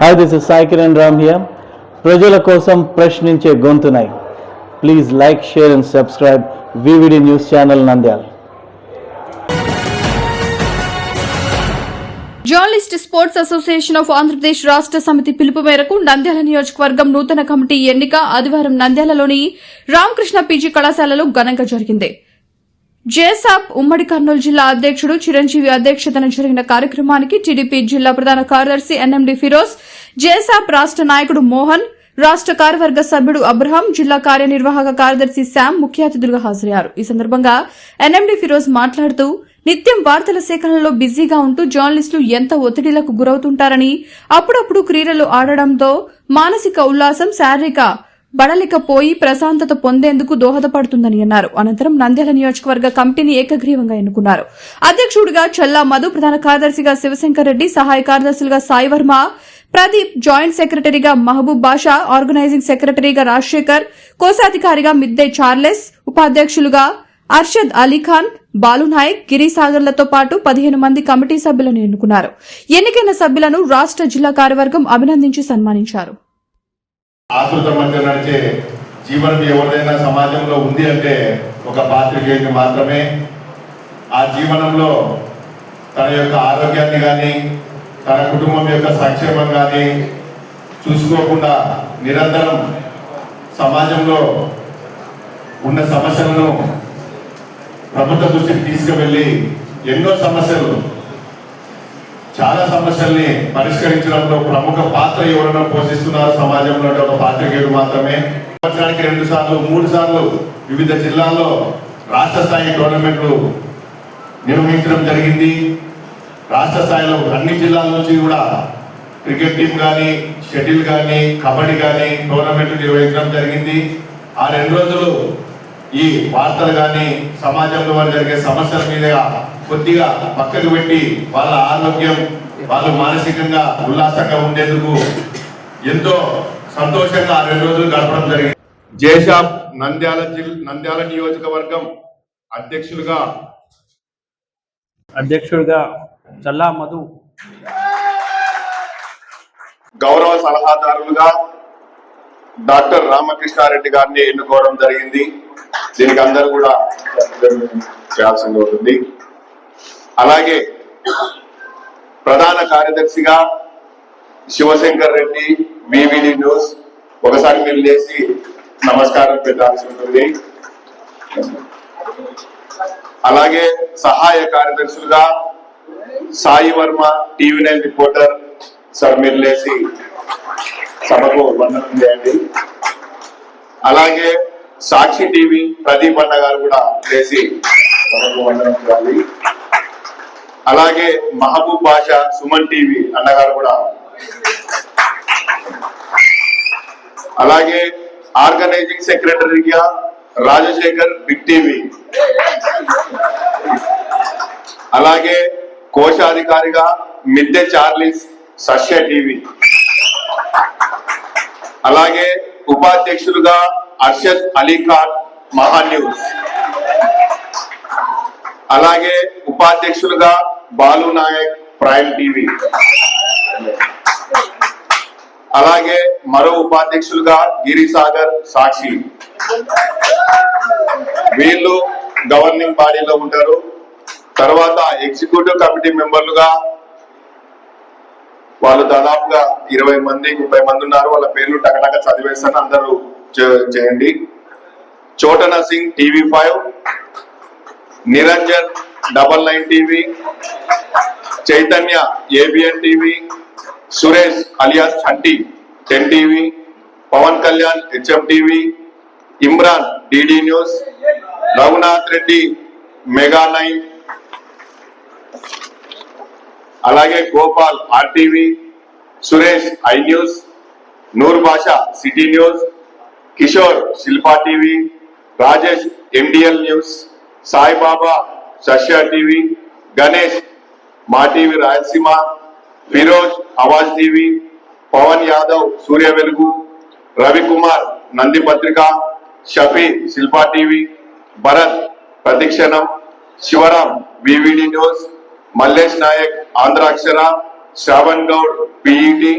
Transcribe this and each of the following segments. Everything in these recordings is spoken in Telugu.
Hi this is Sai Kiran Ram here ప్రజల కోసం ప్రశ్నించే గొంతునై. Please like share and subscribe VVD news channel Nandyala journalist sports association of Andhra Pradesh రాష్ట్ర సమితి పిలుపు మేరకు నంద్యాల నియోజకవర్గం నూతన కమిటీ ఎన్నిక ఆదివారం నంద్యాలలోని రామకృష్ణ పీజీ కళాశాలలో ఘనంగా జరిగింది. జేసాప్ ఉమ్మడి కర్నూలు జిల్లా అధ్యక్షుడు చిరంజీవి అధ్యక్షతన జరిగిన కార్యక్రమానికి టీడీపీ జిల్లా ప్రధాన కార్యదర్శి ఎన్ఎండి ఫిరోజ్ జేసాప్ రాష్ట నాయకుడు మోహన్ రాష్ట కార్యవర్గ సభ్యుడు అబ్రహాం జిల్లా కార్యనిర్వాహక కార్యదర్శి శామ్ ముఖ్య అతిథులుగా హాజరయ్యారు. ఈ సందర్భంగా ఎన్ఎండి ఫిరోజ్ మాట్లాడుతూ నిత్యం వార్తల సేకరణలో బిజీగా ఉంటూ జర్నలిస్టులు ఎంత ఒత్తిడిలకు గురవుతుంటారని అప్పుడప్పుడు క్రీడలు ఆడడంతో మానసిక ఉల్లాసం శారీరక బడలికపోయి ప్రశాంతత పొందేందుకు దోహదపడుతుందని అన్నారు. అనంతరం నంద్యాల నియోజకవర్గ కమిటీని ఏకగ్రీవంగా ఎన్నుకున్నారు. అధ్యక్షుడిగా చల్లా మధు ప్రధాన కార్యదర్శిగా శివశంకర్ రెడ్డి సహాయ కార్యదర్శులుగా సాయి వర్మ ప్రదీప్ జాయింట్ సెక్రటరీగా మహబూబ్ బాషా ఆర్గనైజింగ్ సెక్రటరీగా రాజశేఖర్ కోశాధికారిగా మిద్దే చార్లెస్ ఉపాధ్యక్షులుగా అర్షద్ అలీఖాన్ బాలునాయక్ గిరిసాగర్లతో పాటు పదిహేను మంది కమిటీ సభ్యులను ఎన్నుకున్నారు. ఎన్నికైన సభ్యులను రాష్ట జిల్లా కార్యవర్గం అభినందించి సన్మానించారు. ఆతృత మధ్య నడిచే జీవనం ఎవరిదైనా సమాజంలో ఉంది అంటే ఒక పాత్రికేయుని మాత్రమే. ఆ జీవనంలో తన యొక్క ఆరోగ్యాన్ని కానీ తన కుటుంబం యొక్క సంక్షేమం కానీ చూసుకోకుండా నిరంతరం సమాజంలో ఉన్న సమస్యలను ప్రభుత్వ దృష్టికి తీసుకువెళ్ళి ఎన్నో సమస్యలు చాలా సమస్యల్ని పరిష్కరించడంలో ప్రముఖ పాత్ర ఎవరైనా పోషిస్తున్నారు సమాజంలో ఒక పాత్రికేయుడు మాత్రమే. సంవత్సరానికి రెండు సార్లు మూడు సార్లు వివిధ జిల్లాల్లో రాష్ట్ర స్థాయి టోర్నమెంట్లు నిర్వహించడం జరిగింది. రాష్ట్ర స్థాయిలో అన్ని జిల్లాల నుంచి కూడా క్రికెట్ టీం కానీ షటిల్ కానీ కబడ్డీ కానీ టోర్నమెంట్లు నిర్వహించడం జరిగింది. ఆ రెండు రోజులు ఈ వార్తలు కానీ సమాజంలో వారు జరిగే సమస్యల మీద కొద్దిగా పక్కకు పెట్టి వాళ్ళ ఆరోగ్యం వాళ్ళు మానసికంగా ఉల్లాసంగా ఉండేందుకు ఎంతో సంతోషంగా ఆ రెండు రోజులు గడపడం జరిగింది. జేషాబ్ నంద్యాల జిల్ నంద్యాల నియోజకవర్గం అధ్యక్షులుగా అధ్యక్షుడిగా చల్లా మధు. గౌరవ సలహాదారులుగా డాక్టర్ రామకృష్ణారెడ్డి గారిని ఎన్నుకోవడం జరిగింది. దీనికి అందరూ కూడా చేయాల్సింది ఉంటుంది అలాగే ప్రధాన కార్యదర్శిగా శివశంకర్ రెడ్డి వివిడి న్యూస్ ఒకసారి మీరు లేచి నమస్కారం పెట్టాల్సి ఉంటుంది అలాగే సహాయ కార్యదర్శులుగా Sai Varma TV nine reporter sir మీరు లేచి సభకు వందనం చేయండి. అలాగే సాక్షి టీవీ ప్రదీప్ అన్న గారు కూడా లేచి సభకు వందనం చేయాలి. అలాగే మహబూబ్ బాషా సుమన్ టీవీ అన్నగారు కూడా. అలాగే ఆర్గనైజింగ్ సెక్రటరీగా రాజశేఖర్ బిగ్ టీవీ. అలాగే కోశాధికారిగా మిద్దె చార్లీస్ సస్య టీవీ. అలాగే ఉపాధ్యక్షులుగా అర్షద్ అలీ ఖాన్ మహా న్యూస్ అలాగే ఉపాధ్యక్షులుగా బాలు నాయక్ ప్రైమ్ టీవీ. అలాగే మరో ఉపాధ్యక్షులుగా గిరిసాగర్ సాక్షి. వీళ్ళు గవర్నింగ్ బాడీలో ఉంటారు. తర్వాత ఎగ్జిక్యూటివ్ కమిటీ మెంబర్లుగా వాళ్ళు దాదాపుగా ఇరవై మంది ముప్పై మంది ఉన్నారు. వాళ్ళ పేర్లు టకటక చదివేస్తాను. అందరూ చేయండి. చోటన Singh TV five Niranjan double nine TV Chaitanya ABN TV Suresh alias Chanti ten TV Pawan Kalyan HM TV Imran DD news Raghunath Reddy mega nine అలాగే Gopal RTV Suresh I news Noor Basha city news Kishore Shilpa TV Rajesh MDL news Saibaba Sashya TV Ganesh Maa TV Rayalaseema Firoz Awaaz TV Pawan Yadav Surya Velugu Ravikumar Nandi Patrika Shafi Shilpa TV Bharat Prathikshanam Sivaram VVD news Mallesh Naik Andhrakshara Shravan Goud PET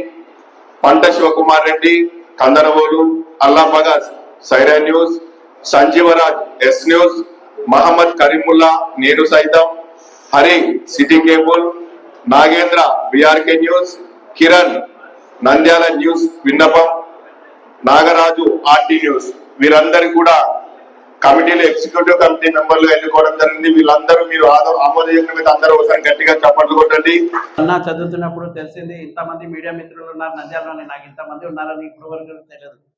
Panta Sivakumar Reddy Kandanavolu Alla Bhagat Saira news Sanjeevraj S news Mohammed Karimulla నేను సైతం Hari city cable Nagendra BRK news Kiran Nandyala news విన్నపం నాగరాజు ఆర్టీ న్యూస్. వీరందరి కూడా కమిటీలో ఎగ్జిక్యూటివ్ కమిటీ మెంబర్లు ఎన్నుకోవడం జరిగింది. వీళ్ళందరూ మీరు ఆదో- ఆమోదయోగ్యం మీద అందరూ ఒకసారి గట్టిగా చప్పట్లు కొట్టండి. అన్న చదువుతున్నప్పుడు తెలిసింది ఇంతమంది మీడియా మిత్రులు ఉన్నారు నంద్యాలలోనే. నాకు ఇంతమంది ఉన్నారని ఇప్పుడు వరకు తెలియదు.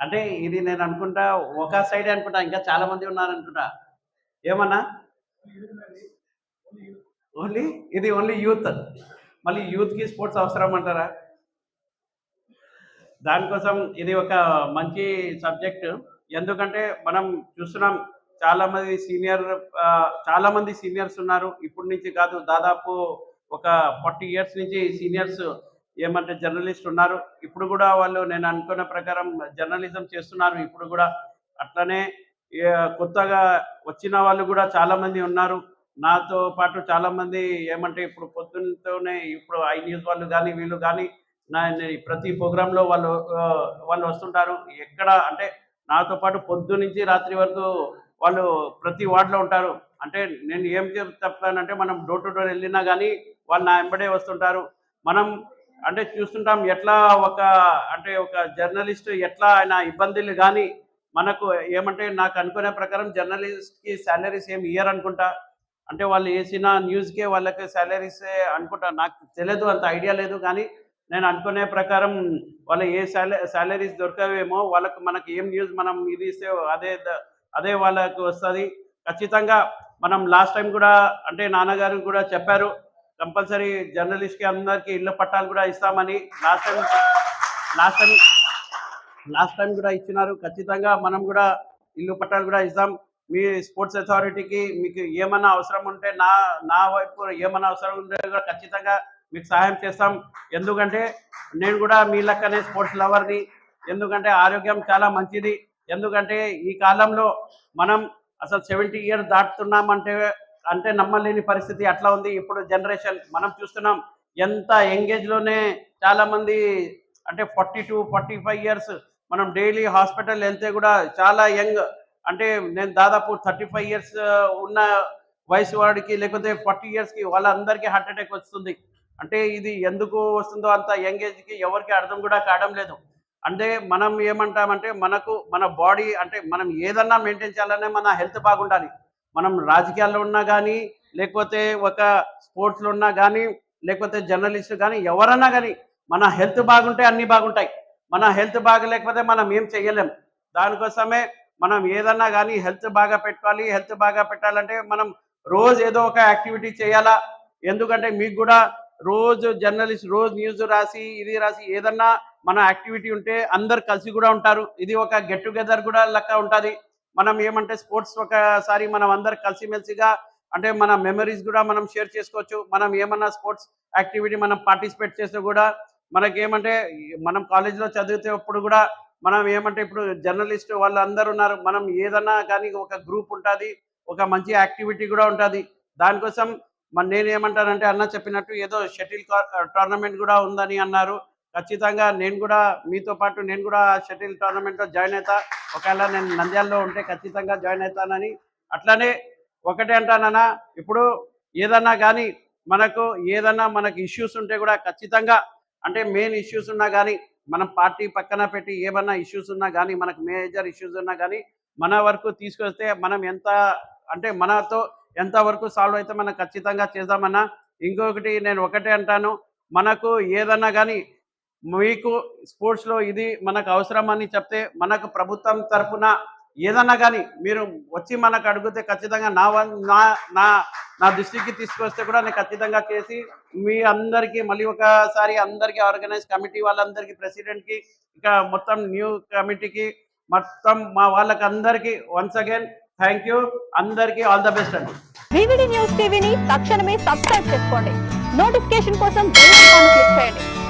అంటే ఇది నేను అనుకుంటా ఒక సైడ్ అనుకుంటా ఇంకా చాలా మంది ఉన్నారు అనుకుంటా ఏమన్నా? ఓన్లీ ఇది ఓన్లీ యూత్. మళ్ళీ యూత్కి స్పోర్ట్స్ అవసరం అంటారా? దానికోసం ఇది ఒక మంచి సబ్జెక్ట్. ఎందుకంటే మనం చూస్తున్నాం చాలామంది సీనియర్ చాలామంది సీనియర్స్ ఉన్నారు. ఇప్పటి నుంచి కాదు దాదాపు ఒక ఫార్టీ ఇయర్స్ నుంచి సీనియర్స్ ఏమంటే జర్నలిస్ట్ ఉన్నారు. ఇప్పుడు కూడా వాళ్ళు నేను అనుకున్న ప్రకారం జర్నలిజం చేస్తున్నారు. ఇప్పుడు కూడా అట్లనే కొత్తగా వచ్చిన వాళ్ళు కూడా చాలామంది ఉన్నారు. నాతో పాటు చాలామంది ఏమంటే ఇప్పుడు పొద్దున్నతోనే ఇప్పుడు ఐ న్యూస్ వాళ్ళు కానీ వీళ్ళు కానీ నా ప్రతి ప్రోగ్రాంలో వాళ్ళు వాళ్ళు వస్తుంటారు. ఎక్కడ అంటే నాతో పాటు పొద్దు నుంచి రాత్రి వరకు వాళ్ళు ప్రతి వార్డులో ఉంటారు. అంటే నేను ఏం చెప్తానంటే మనం డోర్ టు డోర్ వెళ్ళినా కానీ వాళ్ళు నా వెంబడే వస్తుంటారు. మనం అంటే చూస్తుంటాం ఎట్లా ఒక అంటే ఒక జర్నలిస్ట్ ఎట్లా ఆయన ఇబ్బందులు కానీ మనకు ఏమంటే నాకు అనుకునే ప్రకారం జర్నలిస్ట్కి శాలరీస్ ఏమి ఇయ్యరు అనుకుంటా. అంటే వాళ్ళు వేసిన న్యూస్కే వాళ్ళకి శాలరీస్ అనుకుంటా. నాకు తెలియదు అంత ఐడియా లేదు కానీ నేను అనుకునే ప్రకారం వాళ్ళ ఏ శాలరీస్ దొరకవేమో వాళ్ళకు మనకి ఏం న్యూస్ మనం ఇది ఇస్తే అదే అదే వాళ్ళకు వస్తుంది. ఖచ్చితంగా మనం లాస్ట్ టైం కూడా అంటే నాన్నగారు కూడా చెప్పారు కంపల్సరీ జర్నలిస్ట్కి అందరికీ ఇళ్ళ పట్టాలు కూడా ఇస్తామని last time last time last time కూడా ఇచ్చినారు. ఖచ్చితంగా మనం కూడా ఇల్లు పట్టాలు కూడా ఇస్తాం. మీ స్పోర్ట్స్ అథారిటీకి మీకు ఏమన్నా అవసరం ఉంటే నా నా వైపు ఏమన్నా అవసరం ఉంటే కూడా ఖచ్చితంగా మీకు సహాయం చేస్తాం. ఎందుకంటే నేను కూడా మీ లెక్కనే స్పోర్ట్స్ లవర్ని. ఎందుకంటే ఆరోగ్యం చాలా మంచిది. ఎందుకంటే ఈ కాలంలో మనం అసలు సెవెంటీ ఇయర్స్ దాటుతున్నామంటే అంటే నమ్మలేని పరిస్థితి అట్లా ఉంది. ఇప్పుడు జనరేషన్ మనం చూస్తున్నాం ఎంత యంగేజ్లోనే చాలామంది అంటే forty to forty five years మనం డైలీ హాస్పిటల్ వెళ్తే కూడా చాలా యంగ్ అంటే నేను దాదాపు థర్టీ ఫైవ్ ఇయర్స్ ఉన్న వయసు వాడికి లేకపోతే ఫార్టీ ఇయర్స్కి వాళ్ళందరికీ హార్ట్ అటాక్ వస్తుంది. అంటే ఇది ఎందుకు వస్తుందో అంత యంగ్ ఏజ్కి ఎవరికి అర్థం కూడా కావడం లేదు. అంటే మనం ఏమంటామంటే మనకు మన బాడీ అంటే మనం ఏదన్నా మెయింటైన్ చేయాలనే మన హెల్త్ బాగుండాలి. మనం రాజకీయాల్లో ఉన్నా కానీ లేకపోతే ఒక స్పోర్ట్స్లో ఉన్నా కానీ లేకపోతే జర్నలిస్ట్ కానీ ఎవరన్నా కానీ మన హెల్త్ బాగుంటే అన్నీ బాగుంటాయి. మన హెల్త్ బాగలేకపోతే మనం ఏం చేయలేం దానికోసమే మనం ఏదన్నా కానీ హెల్త్ బాగా పెట్టుకోవాలి హెల్త్ బాగా పెట్టాలంటే మనం రోజు ఏదో ఒక యాక్టివిటీ చేయాలా? ఎందుకంటే మీకు కూడా రోజు జర్నలిస్ట్ రోజు న్యూస్ రాసి ఇది రాసి ఏదన్నా మన యాక్టివిటీ ఉంటే అందరు కలిసి కూడా ఉంటారు. ఇది ఒక గెట్ టుగెదర్ కూడా లెక్క ఉంటుంది. మనం ఏమంటే స్పోర్ట్స్ ఒకసారి మనం అందరు కలిసిమెలిసిగా అంటే మన మెమరీస్ కూడా మనం షేర్ చేసుకోవచ్చు. మనం ఏమన్నా స్పోర్ట్స్ యాక్టివిటీ మనం పార్టిసిపేట్ చేస్తే కూడా మనకి ఏమంటే మనం కాలేజీలో చదివేటప్పుడు కూడా మనం ఏమంటే ఇప్పుడు జర్నలిస్ట్ వాళ్ళు అందరు ఉన్నారు. మనం ఏదన్నా కానీ ఒక గ్రూప్ ఉంటుంది ఒక మంచి యాక్టివిటీ కూడా ఉంటుంది. దానికోసం మరి నేను ఏమంటానంటే అన్న చెప్పినట్టు ఏదో షటిల్ టోర్నమెంట్ కూడా ఉందని అన్నారు. ఖచ్చితంగా నేను కూడా మీతో పాటు నేను కూడా షటిల్ టోర్నమెంట్లో జాయిన్ అవుతా ఒకవేళ నేను నంద్యాలలో ఉంటే ఖచ్చితంగా జాయిన్ అవుతానని అట్లానే ఒకటే అంటానన్నా ఇప్పుడు ఏదన్నా కానీ మనకు ఏదన్నా మనకు ఇష్యూస్ ఉంటే కూడా ఖచ్చితంగా అంటే మెయిన్ ఇష్యూస్ ఉన్నా కానీ మనం పార్టీ పక్కన పెట్టి ఏమన్నా ఇష్యూస్ ఉన్నా కానీ మనకు మేజర్ ఇష్యూస్ ఉన్నా కానీ మన వరకు తీసుకొస్తే మనం ఎంత అంటే మనతో ఎంత వరకు సాల్వ్ అయితే మనం ఖచ్చితంగా చేద్దామన్నా. ఇంకొకటి నేను ఒకటే అంటాను మనకు ఏదన్నా కానీ మీకు స్పోర్ట్స్లో ఇది మనకు అవసరం అని చెప్తే మనకు ప్రభుత్వం తరఫున ఏదన్నా కానీ మీరు వచ్చి మనకు అడిగితే ఖచ్చితంగా నా నా నా నా దృష్టికి తీసుకొస్తే కూడా నేను ఖచ్చితంగా చేసి మీ అందరికీ మళ్ళీ ఒకసారి అందరికీ ఆర్గనైజ్ కమిటీ వాళ్ళందరికీ ప్రెసిడెంట్కి ఇక మొత్తం న్యూ కమిటీకి మొత్తం మా వాళ్ళకి అందరికీ వన్స్ అగైన్ థ్యాంక్ యూ అందరికీ ఆల్ ద బెస్ట్ అండి. వివిడి న్యూస్ టీవీని తక్షణమే సబ్స్క్రైబ్ చేసుకోండి. నోటిఫికేషన్ కోసం క్లిక్ చేయండి.